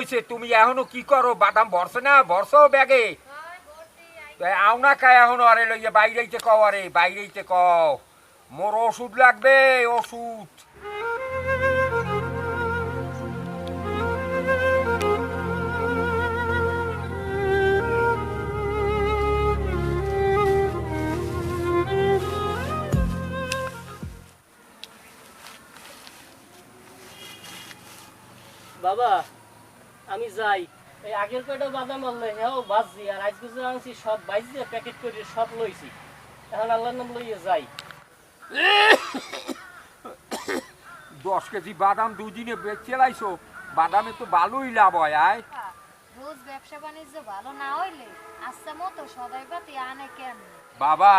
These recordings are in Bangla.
রইছে তুমি এখনও কি করো? বাদাম ভরছে না? ভরছো ব্যাগে। আও না খায় এখনও, আরে লইয়া বাইরেইতে কও, আরে বাইরেইতে কও। মোর ওষুধ লাগবে, ওষুধ। বাবা যাই। এই আগের কয়টা বাদাম আনলে হ্যাঁ বাজছি। আর আজকে যে আনছি সব বাইজে প্যাকেট করে সব লইছি। এখন আল্লাহর নাম লইয়ে যাই। দশ কেজি বাদাম দুদিনে বেচে লাইছো। বাদামে তো ভালোই লাভ হয় আয়। রোজ ব্যবসা বাণিজ্য ভালো না হইলে আচ্ছা মতো সদাই পাতি আনে কেমনে? বাবা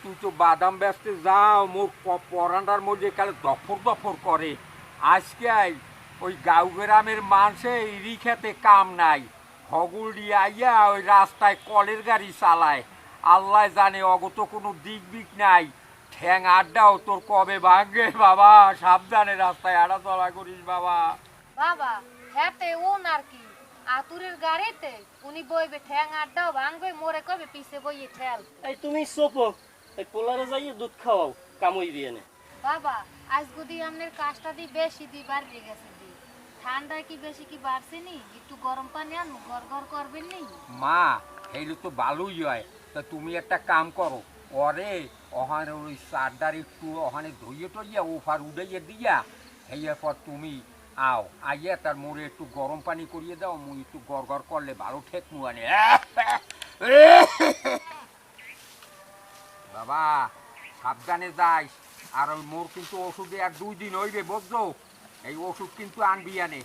তুই তো বাদাম বেচতে যাও মোর পরান্ডার মধ্যে কালে দফর দফর করে। আজকে আই ওই গাঁও গ্রামের মানুষে ইরি খেতে কাম নাই। হগুল আইয়া ওই রাস্তায় কলের গাড়ি চালায়। আল্লাহ জানে অগত কোনো দিক বিক নাই। ঠ্যাং আড্ডাও তোর কবে ভাঙবে বাবা? সাবধানে রাস্তায় আড়া চলা করিস বাবা। বাবা হ্যাঁতে উন আর কি। আতুরের গাড়িতে উনি বইবে ঠ্যাং আড্ডাও ভাঙবে মোরে কবে পিছে বইয়ে ঠেল। এই তুমি সোপো এই পোলারে যাইয়ে দুধ খাওয়াও কামই দিয়ে নে। বাবা আজ গুদি আমনের কাজটা দি বেশি দি বাড়ি গেছে। ঠান্ডা কি বেশি কি বাড়ছে নি? একটু গরম পানি আনু করবেন নি? মা এইগুলো তো হয়। তা তুমি একটা কাম করো, ওরে ওখানে ওই সারদার একটু ওখানে ধুইয়ে ওফার উড়াইয়ে দিয়া হেয়ার পর তুমি আও, আইয়া তার মোড়ে একটু গরম পানি করিয়ে দাও, মুই একটু গড় করলে ভালো ঠেক মুয়ানে বাবা, সাবধানে যাই আর ওই মোর কিন্তু ওষুধে আর দুই দিন হইবে, বুঝছ? এই ওষুধ কিন্তু আনবি আনে।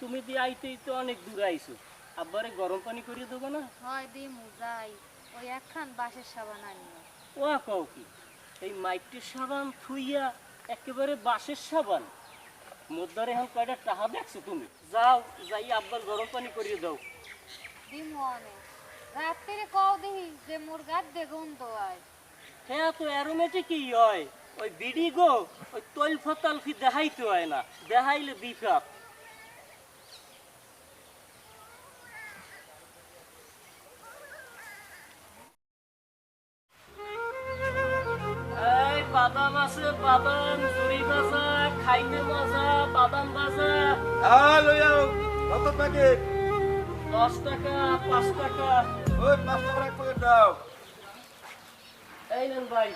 তুমি দিয়ে আইতেই তো অনেক দূর আইছো। আব্বারে গরম পানি করিয়ে দেবো না? হয় দি মুজাই ওই একখান বাঁশের সাবান আনিও ও কও কি এই মাইকটির সাবান থুইয়া একেবারে বাঁশের সাবান। মোদ্দারে এখন কয়টা টাহা দেখছ তুমি? যাও যাই আব্বার গরম পানি করিয়ে দাও। দিমু অনেক রাত্রে কও দিহি যে মোর গাত দে গন্ধ হয় হ্যাঁ তো অ্যারোমেটিকই হয়। ওই বিডি গো ওই তৈল ফতালফি দেখাইতে হয় না। দেখাইলে বিপাপ বাদাম আছে বাদাম চুরি ভাজা খাইতে মজা বাদাম ভাজা। হ্যালো যাও কত প্যাকেট দশ টাকা পাঁচ টাকা। ওই পাঁচ টাকা এক প্যাকেট দাও। এই নেন ভাই।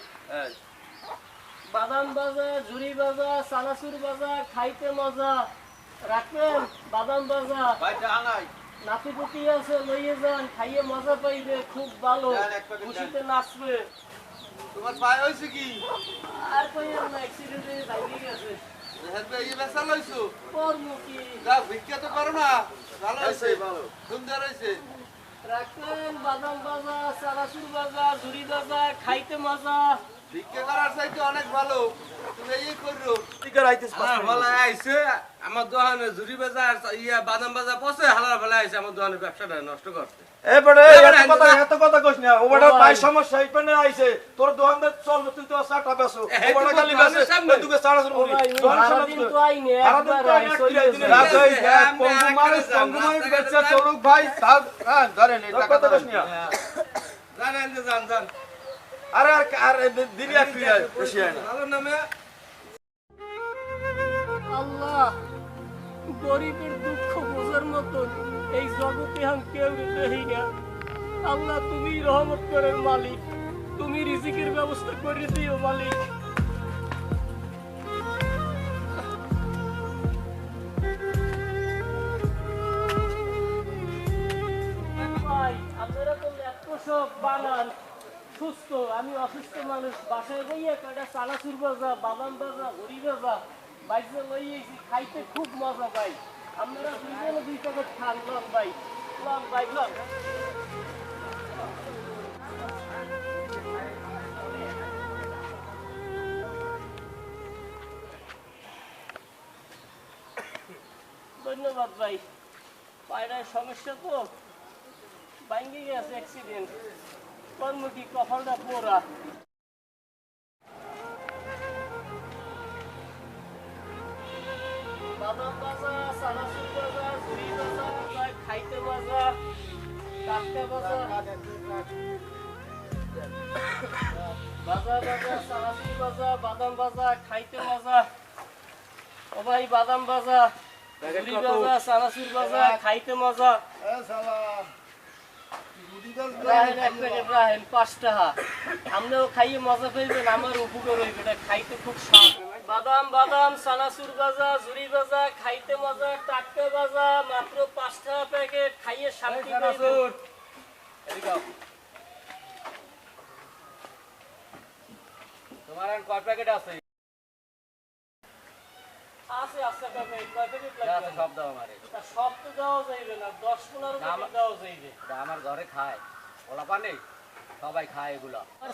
বাদাম ভাজা ঝুরি ভাজা চানাচুর ভাজা খাইতে মজা। রাখবেন বাদাম আনাই নাতিপুতি আছে লইয়ে যান খাইয়ে মজা পাইবে খুব ভালো। খুশিতে নাচবে। তোমার পায়ে হয়েছে কি? আর কইয়েন না অ্যাক্সিডেন্টে বাইরে গেছে। হেলবে এই বেসা লইছো? কর্ম কি? যাও ভিক্ষা তো করো না। ভালো হয়েছে ভালো। সুন্দর হয়েছে। বাদাম ভাজা চানাচুর ভাজা ঝুরি ভাজা খাইতে মজা। ভিক্ষা করার চাইতে অনেক ভালো। তুমি এই করো। হালার ভালো আইছে আমার দোকানে ঝুড়ি বাজার ইয়া বাদাম বাজার পচে হালার ভালো আইছে আমার দোকানে ব্যবসাটা নষ্ট করতে এবারে এত কথা এত কথা কইস না। ওবাটা পাই সমস্যা এইখানে আইছে। তোর দোকানদার চল তুই তো চাটা বেসো ওবাটা খালি বেসে সামনে। তুই চাড়া শুরু করি দোকান সারা দিন তুই। তো আইনে সারা দিন একবার তো আই এক চলে কিলো দিনে যায়। রাত হই, পঙ্গু আরেকটা পঙ্গু মানুষ বেচা চলুক ভাই, থাক, হ্যাঁ, এই তোর টাকা কথা কইস না। জানেন যে জান জান আরে আর আর দিলি এক ফিরে বেশি হয় না। ভালো নামে। আল্লাহ গরিবের দুঃখ বোঝার মতন। এই জগতে আমি কেউ দেই না। আল্লাহ, তুমি রহমত করেন মালিক। তুমি রিজিকের ব্যবস্থা করে দিও, মালিক। বানান। সুস্থ, আমি অসুস্থ মানুষ। বাসায় বাদাম বাজা খাইতে খুব মজা পাই। আপনারা দুইজনে দুই প্যাকেট খান ভাই লন ভাই লন ধন্যবাদ ভাই। পায়রার সমস্যা তো? ভাঙ্গে গেছে অ্যাক্সিডেন্ট কর্ম কি কপালটা পোড়া? বাদাম বাজা সানাসুর বাজা খাইতে কাটতে সানাসুর বাদাম বাজা খাইতে বাজা ও ভাই বাদাম বাজা ঝুড়ি বাজা সানাসুর বাজা খাইতে মজা। এক প্যাকেট রাহেন পাঁচ টাকা। আপনিও খাইয়ে মজা পাইবেন আমার উপকার হইবে এটা খাইতে খুব স্বাদ। বাদাম বাদাম সানাসুর বাজা ঝুড়ি বাজা খাইতে মজা টাটকা বাজা মাত্র পাঁচ টাকা প্যাকেট খাইয়ে শান্তি তোমার আর কয় প্যাকেট আছে? আছে আছে কয় প্যাকেট লাগবে? সব দাও আমারে। সব তো দেওয়া যাইবে না দশ পনেরো যাইবে। আমার ঘরে খায়। ওলা পানি? সবাই খায় এগুলো। আর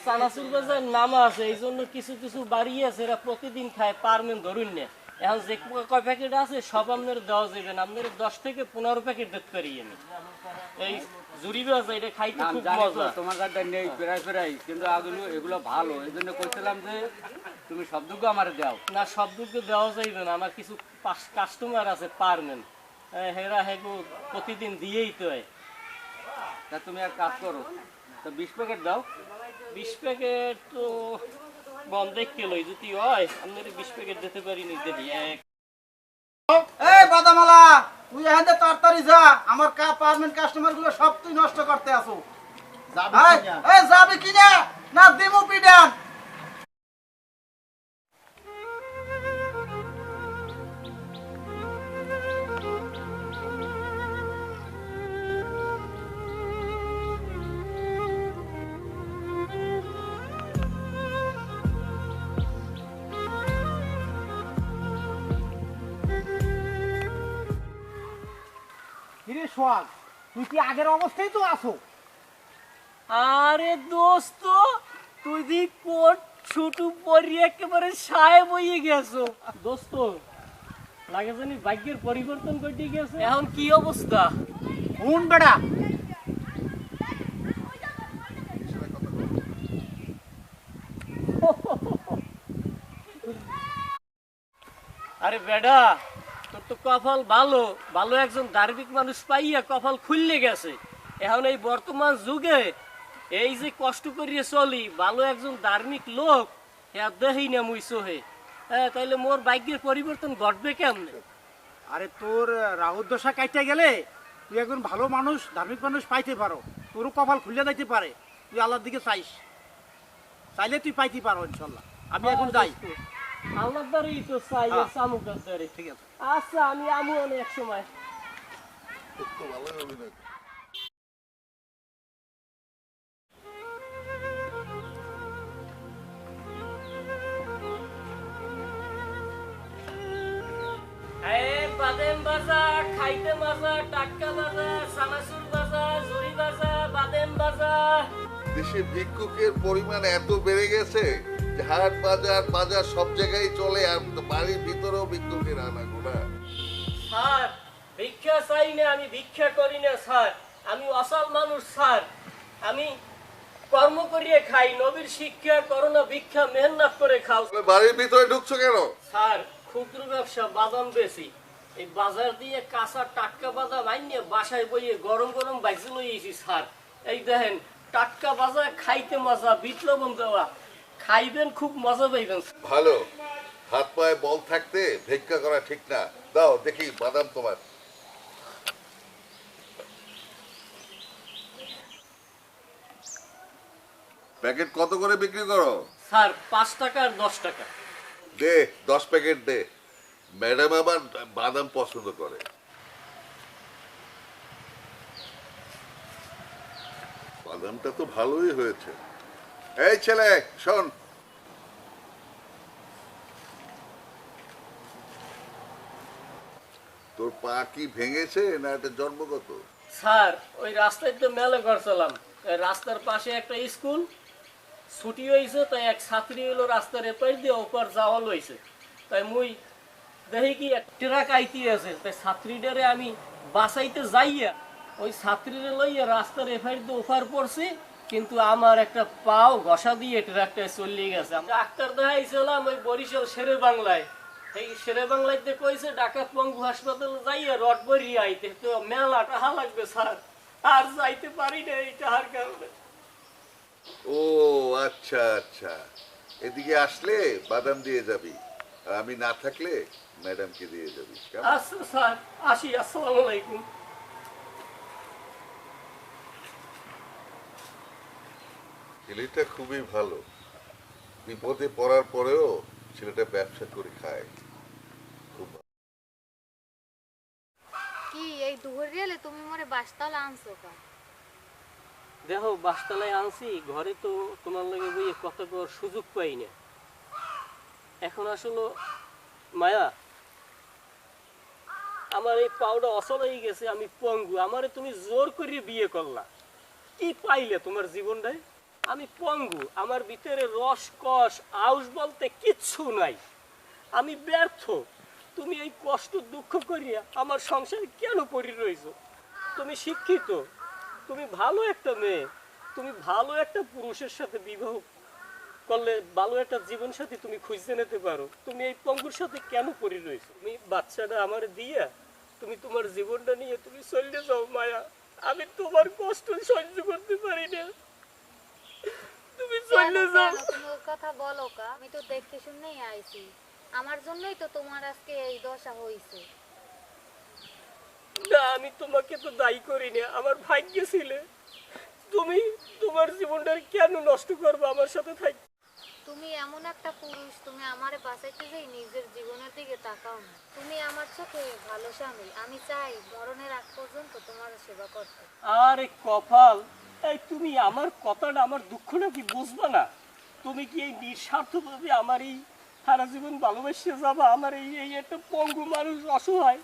বাজার নাম আছে এই জন্য কিছু কিছু বাড়ি আছে এরা প্রতিদিন খায় পারমেন ধরুন না। এখন যে কয় প্যাকেট আছে সব আপনার দেওয়া যাবে না। আপনার দশ থেকে পনেরো প্যাকেট দিতে পারি আমি। এই জুড়ি বাজা এটা খাইতে খুব মজা। তোমার কাছে নেই প্রায় প্রায় কিন্তু এগুলো এগুলো ভালো। এই জন্য কইছিলাম যে তুমি আমার দাও। না দেওয়া যাইবে না। আমার কিছু কাস্টমার আছে পারমেন। হেরা হেগো প্রতিদিন দিয়েই তো হয়। তা তুমি এক কাজ করো তো বিশ প্যাকেট দাও। বিশ প্যাকেট তো বন্ধ দেখতে লই যদি হয় আমি বিশ প্যাকেট দিতে পারি নিতে দিই এক। এই বাদামালা তুই এখান থেকে তাড়াতাড়ি যা আমার কা পারমেন্ট কাস্টমারগুলো সব তুই নষ্ট করতে আসো। যাবি কিনা না দিমু পিডান। সোহাগ তুই কি আগের অবস্থায় তো আসো আরে দোস্ত তুই দি কোট ছুটু পরি একেবারে সায় বইয়ে গেছো। দোস্ত লাগে জানি ভাগ্যের পরিবর্তন ঘটে গেছে। এখন কি অবস্থা? শুন বেড়া। আরে বেডা তো কপাল ভালো ভালো একজন ধার্মিক মানুষ পাইয়া কপাল খুললে গেছে। এখন এই বর্তমান যুগে এই যে কষ্ট করিয়ে চলি ভালো একজন ধার্মিক লোক হ্যাঁ দেহি না মুই সোহে হ্যাঁ তাইলে মোর ভাগ্যের পরিবর্তন ঘটবে কেমনে? আরে তোর রাহুর দশা কাইতে গেলে তুই একজন ভালো মানুষ ধার্মিক মানুষ পাইতে পারো। তোরও কপাল খুলে যাইতে পারে। তুই আল্লাহর দিকে চাইস। চাইলে তুই পাইতে পারো ইনশাল্লাহ। আমি এখন যাই। আল্লাহ দ্বারাই তো চাই। দ্বারে ঠিক আছে। আচ্ছা আমি আমু অনেক সময়। বাদাম বাজা খাইতে বাজা টাটকা বাজা সানাসুর বাজা ঝুড়ি বাজা বাদাম বাজা দেশে ভিক্ষুকের পরিমাণ এত বেড়ে গেছে। হাট বাজার বাজার সব জায়গায় চলে আর বাড়ির ভিতরেও ভিক্ষুকের আনাগোনা স্যার ভিক্ষা চাই না আমি ভিক্ষা করি না স্যার। আমি অসল মানুষ স্যার। আমি কর্ম করিয়ে খাই নবীর শিক্ষা করোনা ভিক্ষা মেহনত করে খাও। বাড়ির ভিতরে ঢুকছো কেন? স্যার ক্ষুদ্র ব্যবসা বাদাম বেশি। এই বাজার দিয়ে কাঁচা টাটকা বাদাম আইনিয়ে বাসায় বইয়ে গরম গরম বাইসে লইয়েছি স্যার। এই দেখেন টাটকা বাজার খাইতে মজা বিট লবণ দেওয়া। খাইবেন খুব মজা পাইবেন। ভালো। হাত পায়ে বল থাকতে ভিক্ষা করা ঠিক না। দাও দেখি বাদাম তোমার। প্যাকেট কত করে বিক্রি করো? স্যার পাঁচ টাকা আর দশ টাকা। দে দশ প্যাকেট দে। ম্যাডাম আবার বাদাম পছন্দ করে। বাদামটা তো ভালোই হয়েছে। এই ছেলে, শোন। তোর পা কি ভেঙেছে না এটা জন্মগত? স্যার, ওই রাস্তায় তো মেলে করছিলাম রাস্তার পাশে একটা স্কুল, ছুটি হয়েছে তাই এক ছাত্রী এলো রাস্তার এপার দিয়ে ওপার যাওয়া লইছে। তাই মুই দেখি কি এক ট্রাক আইতি আছে, তাই ছাত্রীটারে আমি বাসাইতে যাইয়া, ওই ছাত্রীরে লইয়া রাস্তার এফাইর দিয়ে ওপার পড়ছি কিন্তু আমার একটা পাও ঘষা দিয়ে ট্রাকটায় চলিয়ে গেছে। ডাক্তার দেখাইছিলাম ওই বরিশাল শেরে বাংলায় এই শেরে বাংলাইতে কইছে ঢাকা পঙ্গু হাসপাতালে যাইয়া রড বরি আইতে। তো মেলা টাহা লাগবে স্যার। আর যাইতে পারি না এই টাহার কারণে। ও আচ্ছা আচ্ছা। এদিকে আসলে বাদাম দিয়ে যাবি। আর আমি না থাকলে ম্যাডামকে দিয়ে যাবি। আচ্ছা স্যার। আসি আসসালামু আলাইকুম। ছেলেটা খুবই ভালো। বিপদে পড়ার পরেও ছেলেটা ব্যবসা করে খায়। খুব কি এই রেলে তুমি মরে বাসতলা আনছো কা দেখো বাসতলায় আনছি ঘরে তো তোমার লগে বইয়ে কত কর সুযোগ পাই না। এখন আসলে মায়া আমার এই পাউডার অসল হয়ে গেছে আমি পঙ্গু। আমারে তুমি জোর করে বিয়ে করলা। কি পাইলে তোমার জীবনটায়? আমি পঙ্গু, আমার ভিতরে রস, কষ, আউশ বলতে কিচ্ছু নাই। আমি ব্যর্থ। তুমি এই কষ্ট দুঃখ করিয়া আমার সংসারে কেন পড়ি রয়েছো তুমি শিক্ষিত, তুমি ভালো একটা মেয়ে, তুমি ভালো একটা পুরুষের সাথে বিবাহ করলে ভালো একটা জীবন সাথী তুমি খুঁজতে নিতে পারো। তুমি এই পঙ্গুর সাথে কেন পড়ে রয়েছো তুমি বাচ্চাটা আমার দিয়া, তুমি তোমার জীবনটা নিয়ে তুমি চলে যাও, মায়া। আমি তোমার কষ্ট সহ্য করতে পারি না। তুমি চলে যাও। তুমি কথা বলো কা আমি তো দেখে শুনেই আইছি। আমার জন্যই তো তোমার আজকে এই দশা হইছে। না আমি তোমাকে তো দায়ী করি না আমার ভাগ্য ছিলে। তুমি তোমার জীবনটা কেন নষ্ট করবে আমার সাথে থাকি তুমি এমন একটা পুরুষ তুমি আমারে বাঁচাইতে যাই নিজের জীবনের দিকে তাকাও না। তুমি আমার চোখে ভালো স্বামী আমি চাই মরণের আগ পর্যন্ত তোমার সেবা করতে। আরে কপাল এই তুমি আমার কথাটা আমার দুঃখটা কি বুঝবা না? তুমি কি এই নিঃস্বার্থভাবে আমার এই সারা জীবন ভালোবেসে যাবা? আমার এই এই একটা পঙ্গু মানুষ অসহায়।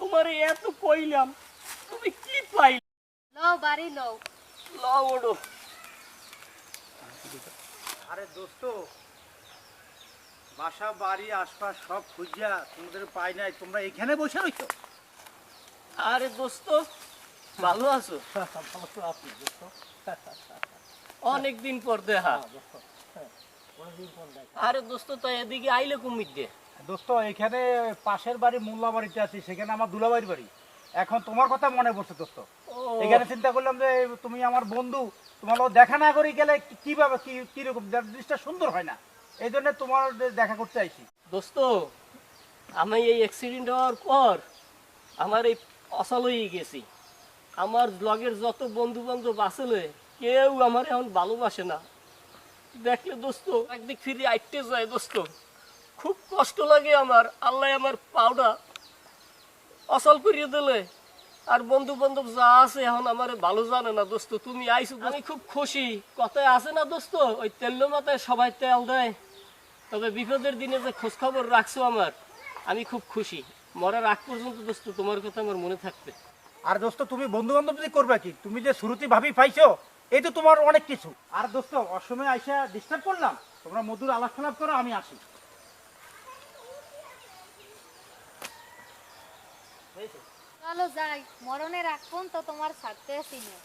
তোমার এই এত কইলাম তুমি কি পাই লও বাড়ি লও। লাও ওডো। আরে দোস্ত বাসা বাড়ি আশপাশ সব খুঁজিয়া তোমাদের পাই নাই তোমরা এখানে বসে রইছো? আরে দোস্ত ভালো আছো? অনেক দিন পর দেখা। আরে দোস্ত তো এদিকে আইলে কুমির দিয়ে? দোস্ত এখানে পাশের বাড়ি মোল্লা বাড়িতে আছি সেখানে আমার দুলাবাড়ির বাড়ি। এখন তোমার কথা মনে পড়ছে দোস্ত। এখানে চিন্তা করলাম যে তুমি আমার বন্ধু তোমার দেখা না করি গেলে কি- কীভাবে কি কীরকম? জিনিসটা সুন্দর হয় না। এই জন্য তোমার দেখা করতে আইছি। দোস্ত আমি এই অ্যাক্সিডেন্ট হওয়ার পর আমার এই অসল হয়ে গেছি। আমার ব্লগের যত বন্ধু বান্ধব আসলে, কেউ আমার এখন ভালোবাসে না। দেখলে দোস্ত, একদিক ফিরে আইতে যায় দোস্ত। খুব কষ্ট লাগে আমার, আল্লাহ আমার পাউডা অসল করিয়ে দিলে। আর বন্ধু বান্ধব যা আছে এখন আমার ভালো জানে না দোস্ত, তুমি আইসো আমি খুব খুশি। কথায় আছে না দোস্ত, ওই তেল মাথায় সবাই তেল দেয়। তবে বিপদের দিনে যে খোঁজ খবর রাখছো আমার, আমি খুব খুশি। মরার আগ পর্যন্ত দোস্ত, তোমার কথা আমার মনে থাকবে। আর দোস্ত, তুমি বন্ধু বান্ধব যদি করবে কি? তুমি যে শুরুতে ভাবি পাইছো, এই তো তোমার অনেক কিছু। আর দোস্ত, অসময়ে আইসা ডিস্টার্ব করলাম। তোমরা মধুর আলাপ সালাপ করো, আমি আসি। চলো যাই, মরণের আগ পর্যন্ত তোমার সাথে আসি না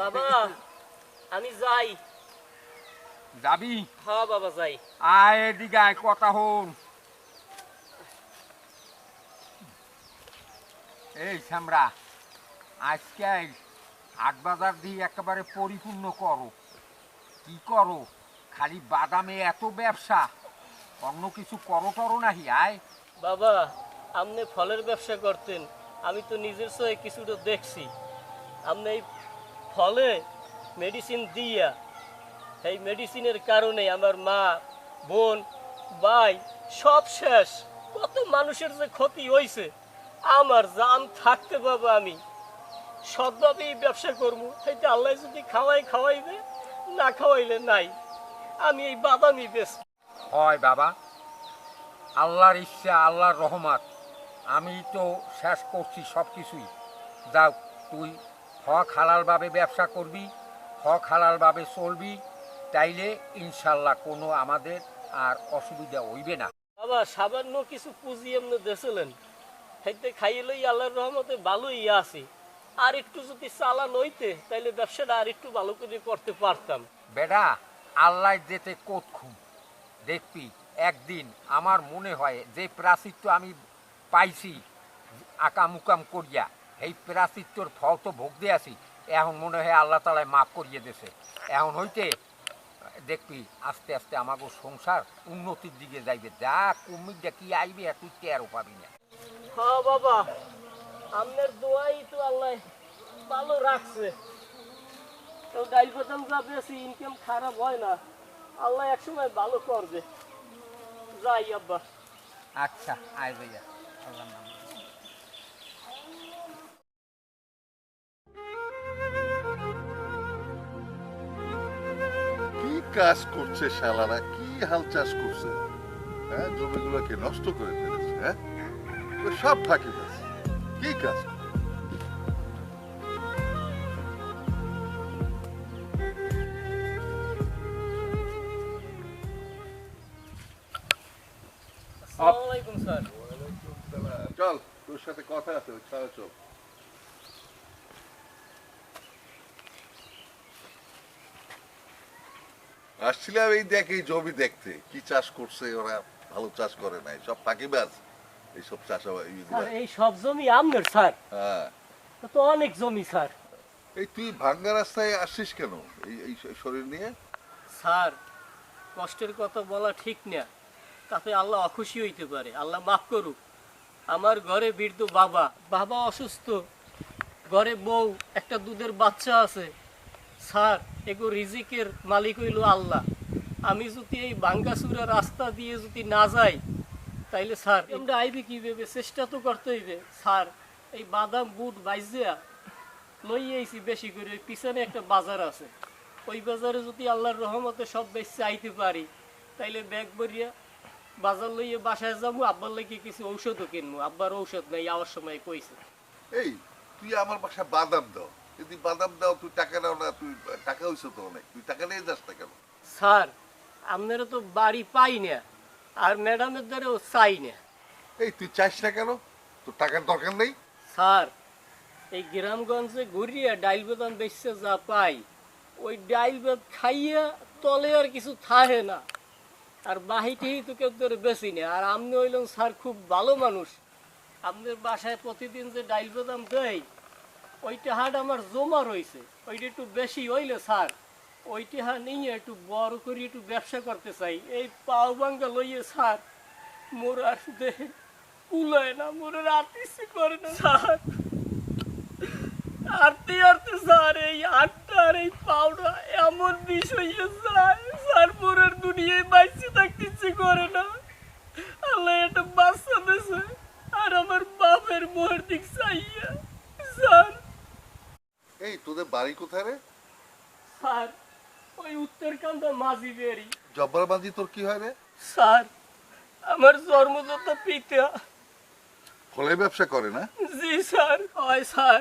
বাবা আমি যাই। যাবি? হ্যাঁ বাবা যাই। আয় এদিকে আয় কথা হন এই শ্যামরা আজকে হাট বাজার দিয়ে একেবারে পরিপূর্ণ করো। কি করো? খালি বাদামে এত ব্যবসা অন্য কিছু করো টরো নাহি আয়। বাবা আপনি ফলের ব্যবসা করতেন আমি তো নিজের সয়ে কিছুটা দেখছি। আপনি এই ফলে মেডিসিন দিয়া। এই মেডিসিনের কারণে আমার মা, বোন, ভাই, সব শেষ। কত মানুষের যে ক্ষতি হয়েছে আমার জান থাকতে পাবো আমি। সৎভাবেই ব্যবসা করব সেইটা আল্লাহ যদি খাওয়াই খাওয়াইবে, না খাওয়াইলে নাই। আমি এই বাদামই বেশ হয় বাবা, আল্লাহর ইচ্ছা, আল্লাহর রহমত। আমি তো শেষ করছি সব কিছুই যাও, তুই হক হালালভাবে ব্যবসা করবি হক হালালভাবে চলবি তাইলে ইনশাল্লাহ কোনো আমাদের আর অসুবিধা হইবে না। বাবা সামান্য কিছু পুঁজি এমনি দেছিলেন খাইতে খাইলেই আল্লাহর রহমতে ভালোই আছি। আর একটু যদি চালান হইতে তাইলে ব্যবসাটা আর একটু ভালো করে করতে পারতাম। বেডা আল্লাহ যেতে কোত খুব দেখবি একদিন আমার মনে হয় যে প্রাচিত্য আমি পাইছি আকাম উকাম করিয়া এই প্রাচিত্যর ফল তো ভোগ দিয়ে আছি। এখন মনে হয় আল্লাহ তালায় মাফ করিয়ে দিছে এখন হইতে দেখবি আস্তে আস্তে আমাকে সংসার উন্নতির দিকে যাইবে। যা কুমিরটা কি আইবে তুই টেরও পাবি না। হ্যাঁ বাবা আপনার দোয়াই তো আল্লাহ ভালো রাখছে। তো বাদাম যা বেশি ইনকাম খারাপ হয় না আল্লাহ একসময় ভালো করবে। যাই আব্বা। আচ্ছা আয় ভাইয়া আল্লাহ কাজ করছে শালারা কি হাল চাষ করছে? হ্যাঁ জমিগুলোকে নষ্ট করে ফেলেছে হ্যাঁ? সব ফাঁকি গেছে কি কাজ? করে? আসসালামু আলাইকুম স্যার। চল তোর সাথে কথা আছে ওই ছাড়া চল। আসছিলাম এই দেখ এই জমি দেখতে। কি চাষ করছে ওরা? ভালো চাষ করে নাই। সব ফাঁকিবাজ। এইসব চাষ স্যার এই সব জমি আপনার স্যার। হ্যাঁ। তো অনেক জমি স্যার। এই তুই ভাঙ্গা রাস্তায় আসছিস কেন? এই এই শরীর নিয়ে? স্যার কষ্টের কথা বলা ঠিক না। তাতে আল্লাহ অখুশি হইতে পারে। আল্লাহ মাফ করুক। আমার ঘরে বৃদ্ধ বাবা। বাবা অসুস্থ। ঘরে বউ একটা দুধের বাচ্চা আছে। স্যার, এগো রিজিকের মালিক হইল আল্লাহ। আমি যদি এই বাঙ্গাসুরা রাস্তা দিয়ে যদি না যাই, তাইলে স্যার আমরা আইবে কি ভেবে চেষ্টা তো করতে হইবে। স্যার, এই বাদাম বুট বাইজিয়া লই আইছি বেশি করে। পিছনে একটা বাজার আছে। ওই বাজারে যদি আল্লাহর রহমতে সব বেশি আইতে পারি, তাইলে ব্যাগ ভরিয়া বাজার লইয়ে বাসায় যাব। আব্বার লাগিয়ে কিছু ঔষধও কিনবো। আব্বার ঔষধ নাই যাওয়ার সময় কইছে। এই, তুই আমার বাসায় বাদাম দাও। যদি বাদাম দাও তুই টাকা দাও না তুই টাকা হইছে তো অনেক। তুই টাকা নিয়ে যাস না কেন? স্যার আপনারা তো বাড়ি পাই না আর ম্যাডামের দ্বারাও চাই না। এই তুই চাস না কেন? তোর টাকার দরকার নেই? স্যার এই গ্রামগঞ্জে ঘুরিয়া ডাইল বেদান বেচছে যা পাই ওই ডাইল বেদ খাইয়া তলে আর কিছু থাহে না। আর বাহিটেই তো কেউ ধরে বেশি না। আর আপনি হইলেন স্যার খুব ভালো মানুষ। আপনার বাসায় প্রতিদিন যে ডাইল বেদাম দেয় ওইটা হাট আমার জমা রয়েছে ওইটা একটু বেশি হইলে, স্যার। ওইটা হাট নিয়ে একটু বড় করে একটু ব্যবসা করতে চাই। এই পাও বাঙ্গা লইয়ে, স্যার, মোর আর দেহে কুলায় না, মোর আর আতিসি করে না, স্যার। আরতে আরতে স্যার, এই আটটা আর এই পাউডা এমন বিষয় স্যার। স্যার মোরের দুনিয়ায় বাইসে থাকতে ইচ্ছে করে না। আল্লাহ একটা বাচ্চা দিছে আর আমার বাপের মোহর দিক চাইয়া, স্যার। এই তোদের বাড়ি কোথায় রে? স্যার ওই উত্তরকান্দা মাঝি বেরি জব্বরবাজি তোর কি হয় রে? স্যার আমার জন্মদাতা পিতা। ফলের ব্যবসা করে না? জি স্যার হয় স্যার।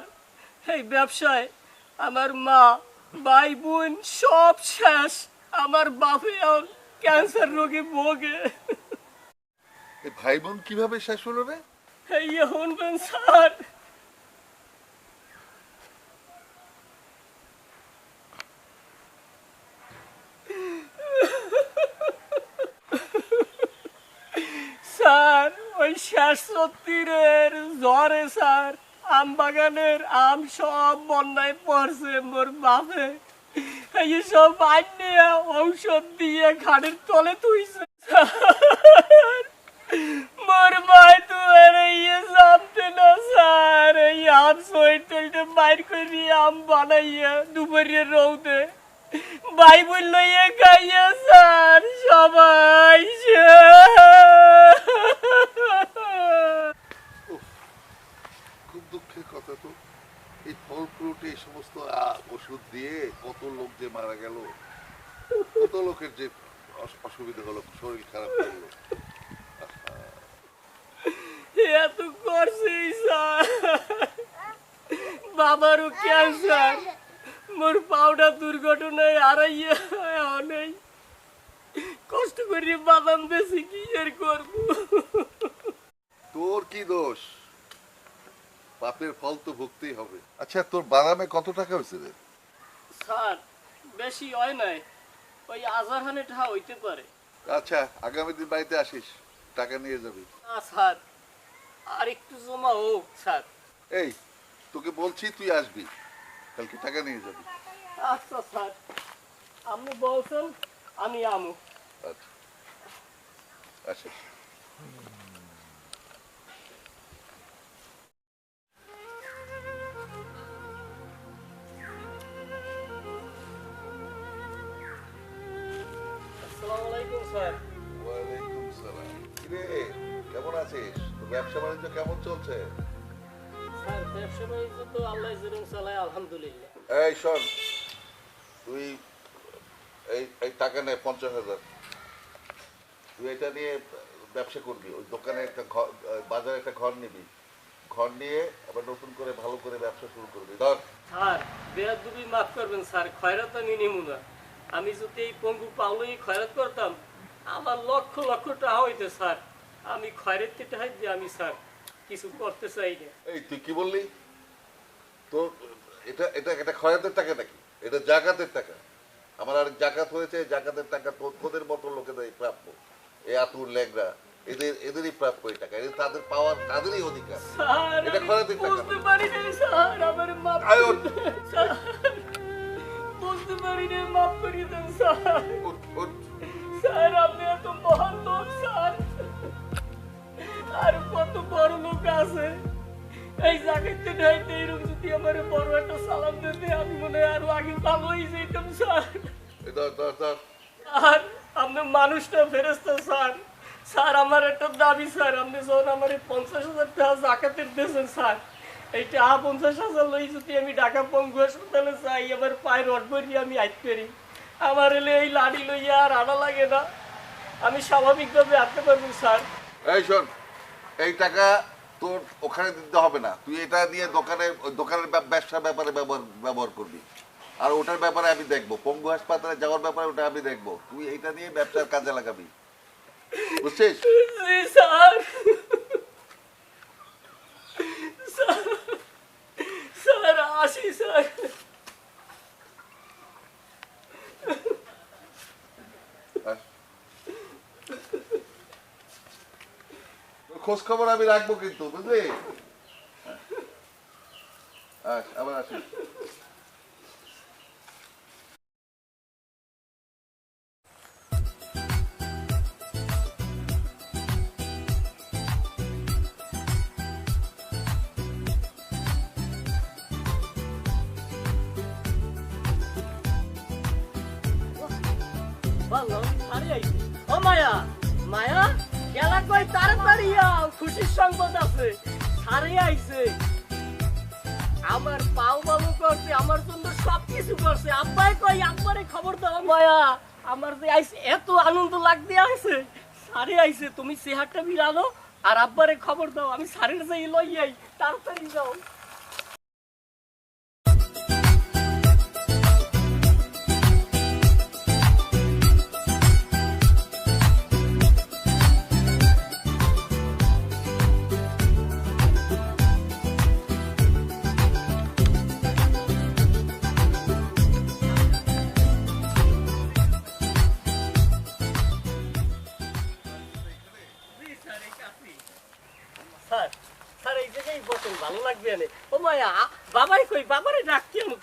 এই ব্যবসায় আমার মা ভাই বোন সব শেষ। আমার বাপে ক্যান্সার রোগে ভোগে। এই ভাই বোন কীভাবে শেষ হলো রে? এই স্যার স্যার শেষ সত্যিরের জ্বরে, স্যার। আম বাগানের আম সব বন্যায় পড়ছে মোর বাপে। এই সব আইনে ঔষধ দিয়ে খাটের তলে তুইছে স্যার, মোর ভাই তো আর ইয়ে জানতে না স্যার এই আম সইটলটা বাইর করে আম বানাইয়া দুপুরে রৌদে বাইবল লইয়া খাইয়া স্যার সবাই শেষ। খুব দুঃখের কথা তো এই ফল ফ্রুট এই সমস্ত আ- ওষুধ দিয়ে কত লোক যে মারা গেল কত লোকের যে অস- অসুবিধা হলো শরীর খারাপ করল এত করছে স্যার বাবারও ক্যান্সার মোর পাউডার দুর্ঘটনায় হারাইয়া নেই কষ্ট করে বাদাম বেশি কি আর করব তোর কি দোষ পাপের ফল তো ভুগতেই হবে। আচ্ছা তোর বাদামে কত টাকা হয়েছে রে? স্যার বেশি হয় নাই। ওই আজারহানে ঠা হইতে পারে। আচ্ছা আগামী দিন বাড়িতে আসিস। টাকা নিয়ে যাবি। না স্যার। আর একটু জমা হোক স্যার। এই তোকে বলছি তুই আসবি। কালকে টাকা নিয়ে যাবি। আচ্ছা স্যার। আপনি বলছেন আমি আমু। আচ্ছা। আসিস। ব্যবসা বাণিজ্য কেমন চলছে? স্যার ব্যবসা বাণিজ্য তো আল্লাহ যেরকম চালায় আলহামদুলিল্লাহ। এই শোন তুই এই এই টাকা নে পঞ্চাশ হাজার। তুই এটা নিয়ে ব্যবসা করবি ওই দোকানে একটা ঘর বাজারে একটা ঘর নিবি। ঘর নিয়ে আবার নতুন করে ভালো করে ব্যবসা শুরু করবি। ধর। স্যার বেয়াদুবি মাফ করবেন স্যার খয়রাত আমি নিমু না। আমি যদি এই পঙ্গু পাউলই খয়রাত করতাম আমার লক্ষ লক্ষ টাকা হইতে স্যার। আমি খয়রাতে টাকা দিয়ে আমি স্যার কিছু করতে চাই না এই তুই কি বললি? তো এটা এটা এটা খয়াতের টাকা নাকি? এটা জাকাতের টাকা। আমার আর জাকাত হয়েছে জাকাতের টাকা তোদের মতো লোকেদের প্রাপ্য। এই আতুর লেগরা এদের এদেরই প্রাপ্য এই টাকা। এদের তাদের পাওয়ার তাদেরই অধিকার। এটা আমি খয়রাতের টাকা। বুঝতে পারি না স্যার আমার মাফ আয় ওঠ। বুঝতে পারি না মাফ করে দেন স্যার। স্যার আপনি এত আমি মনে হয় আরও আগে ভালো হয়ে আর আপনি মানুষটা ফেরস্তা স্যার স্যার আমার একটা দাবি স্যার আপনি যখন আমার এই পঞ্চাশ হাজার টাকা জাকাতের দিয়েছেন স্যার এই টাকা পঞ্চাশ হাজার লই যদি আমি ঢাকা পঙ্গু হাসপাতালে যাই আমার পায়ের রড ভরিয়ে আমি আইতে পারি আমার এলে এই লাড়ি লইয়া আর আনা লাগে না আমি স্বাভাবিকভাবে আসতে পারব স্যার এই শোন, এই টাকা তোর ওখানে দিতে হবে না। তুই এটা নিয়ে দোকানে, দোকানের ব্যবসার ব্যাপারে ব্যবহার ব্যবহার করবি। আর ওটার ব্যাপারে আমি দেখব। পঙ্গু হাসপাতালে যাওয়ার ব্যাপারে ওটা আমি দেখব। তুই এটা নিয়ে ব্যবসার কাজে লাগাবি। বুঝছিস জি স্যার স্যার স্যার আসি স্যার আস। তোর খোঁজ খবর আমি রাখব কিন্তু বুঝলি? আচ্ছা আবার আসিস। কিছু আব্বাই কই আব্বারে খবর দাও মায়া, আমার যে আইছে, এত আনন্দ লাগতে আইছে। সারে আইছে, তুমি চেহারটা বিড়ালো আর আব্বারে খবর দাও, আমি সারের যাই লই আই তাড়াতাড়ি যাও।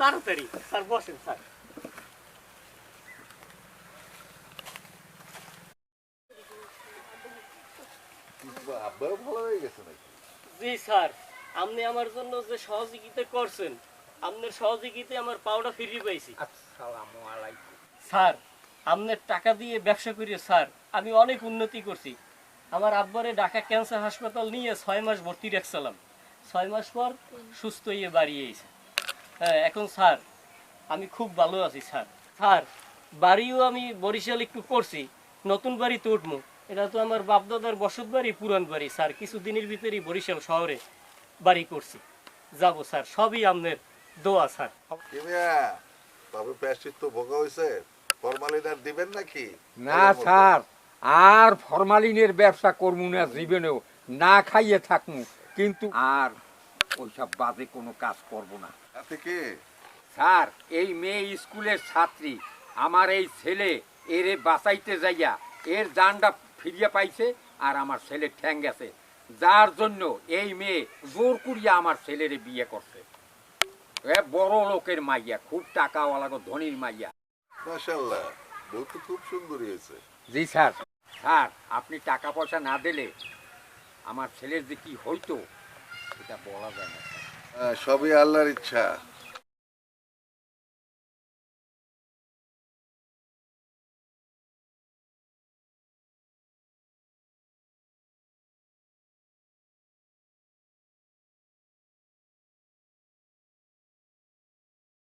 তাড়াতাড়ি স্যার বসেন স্যার। আব্বাও ভালো হয়ে গেছে নাকি? জি স্যার। আপনি আমার জন্য যে সহযোগিতা করছেন আপনার সহযোগিতায় আমার পাওটা ফিরিয়ে পাইছি। স্যার আপনার টাকা দিয়ে ব্যবসা করিয়ে স্যার আমি অনেক উন্নতি করছি। আমার আব্বারে ঢাকা ক্যান্সার হাসপাতাল নিয়ে ছয় মাস ভর্তি রাখছিলাম। ছয় মাস পর সুস্থ হয়ে বাড়ি এসে হ্যাঁ এখন স্যার আমি খুব ভালো আছি স্যার। স্যার বাড়িও আমি বরিশাল একটু করছি নতুন বাড়িতে উঠবো এটা তো আমার বাপদাদার বসত বাড়ি পুরান বাড়ি স্যার। কিছুদিনের ভিতরেই বরিশাল শহরে বাড়ি করছি। যাব স্যার সবই আপনার দোয়া স্যার। তবে প্যাস্টিস তো ভোগা হয়েছে ফরমালিন আর দিবেন নাকি? না স্যার আর ফরমালিনের ব্যবসা করব না জীবনেও। না খাইয়ে থাকমু কিন্তু আর ওইসব বাজে কোনো কাজ করব না। তাতে কি? স্যার এই মেয়ে স্কুলের ছাত্রী আমার এই ছেলে এরে বাঁচাইতে যাইয়া এর জানটা ফিরিয়ে পাইছে আর আমার ছেলে ঠ্যাং গেছে। যার জন্য এই মেয়ে জোর করিয়া আমার ছেলেরে বিয়ে করছে। বড় লোকের মাইয়া খুব টাকাওয়ালা ধনির মাইয়া। মাশাল্লাহ বউ তো খুব সুন্দরী হয়েছে। জি স্যার। স্যার আপনি টাকা পয়সা না দিলে আমার ছেলের যে কি হইতো? বলা যায় না। সবই আল্লাহর ইচ্ছা।